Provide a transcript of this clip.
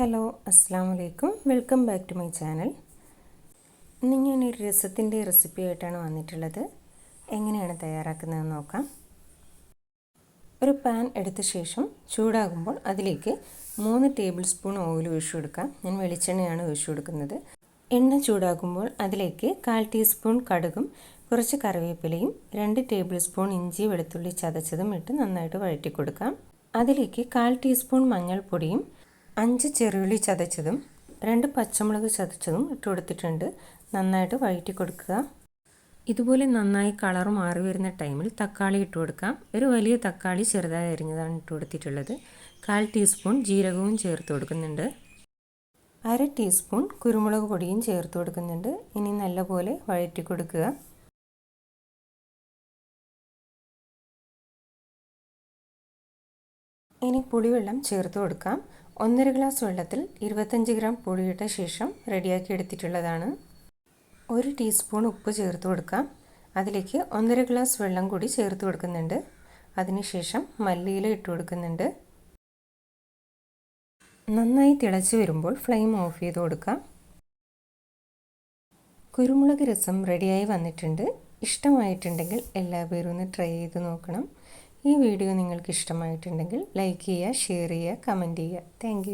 Hello അസ്സാം വലൈക്കും welcome back to my channel. ഇന്ന് ഞാൻ ഒരു രസത്തിന്റെ റെസിപ്പി ആയിട്ടാണ് വന്നിട്ടുള്ളത്. എങ്ങനെയാണ് തയ്യാറാക്കുന്നതെന്ന് നോക്കാം. ഒരു പാൻ എടുത്ത ശേഷം ചൂടാകുമ്പോൾ അതിലേക്ക് മൂന്ന് ടേബിൾ സ്പൂൺ ഓയിൽ ഒഴിച്ചു കൊടുക്കാം. ഞാൻ വെളിച്ചെണ്ണയാണ് ഒഴിച്ചു കൊടുക്കുന്നത്. എണ്ണ ചൂടാകുമ്പോൾ അതിലേക്ക് കാൽ ടീസ്പൂൺ കടുകും കുറച്ച് കറിവേപ്പിലയും രണ്ട് ടേബിൾ സ്പൂൺ ഇഞ്ചി വെളുത്തുള്ളി ചതച്ചതും ഇട്ട് നന്നായിട്ട് വഴറ്റി കൊടുക്കാം അതിലേക്ക് കാൽ ടീസ്പൂൺ മഞ്ഞൾപ്പൊടിയും അഞ്ച് ചെറുള്ളി ചതച്ചതും രണ്ട് പച്ചമുളക് ചതച്ചതും ഇട്ട് കൊടുത്തിട്ടുണ്ട്. നന്നായിട്ട് വഴറ്റി കൊടുക്കുക. ഇതുപോലെ നന്നായി കളർ മാറി വരുന്ന ടൈമിൽ തക്കാളി ഇട്ട് കൊടുക്കാം. ഒരു വലിയ തക്കാളി ചെറുതായി അരിഞ്ഞതാണ് ഇട്ട് കൊടുത്തിട്ടുള്ളത്. കാൽ ടീസ്പൂൺ ജീരകവും ചേർത്ത് കൊടുക്കുന്നുണ്ട്. അര ടീസ്പൂൺ കുരുമുളക് പൊടിയും ചേർത്ത് കൊടുക്കുന്നുണ്ട്. ഇനി നല്ലപോലെ വഴറ്റി കൊടുക്കുക. ഇനി പുളിവെള്ളം ചേർത്ത് കൊടുക്കാം. ഒന്നര ഗ്ലാസ് വെള്ളത്തിൽ ഇരുപത്തഞ്ച് ഗ്രാം പൊടിയിട്ട ശേഷം റെഡിയാക്കി എടുത്തിട്ടുള്ളതാണ്. ഒരു ടീസ്പൂൺ ഉപ്പ് ചേർത്ത് കൊടുക്കാം. അതിലേക്ക് ഒന്നര ഗ്ലാസ് വെള്ളം കൂടി ചേർത്ത് കൊടുക്കുന്നുണ്ട്. അതിനുശേഷം മല്ലിയില ഇട്ട് കൊടുക്കുന്നുണ്ട്. നന്നായി തിളച്ച് വരുമ്പോൾ ഫ്ലെയിം ഓഫ് ചെയ്ത് കൊടുക്കാം. കുരുമുളക് രസം റെഡിയായി വന്നിട്ടുണ്ട്. ഇഷ്ടമായിട്ടുണ്ടെങ്കിൽ എല്ലാവരും ഒന്ന് ട്രൈ ചെയ്ത് നോക്കണം. ഈ വീഡിയോ നിങ്ങൾക്ക് ഇഷ്ടമായിട്ടുണ്ടെങ്കിൽ ലൈക്ക് ചെയ്യുക ഷെയർ ചെയ്യുക കമന്റ് ചെയ്യുക. താങ്ക്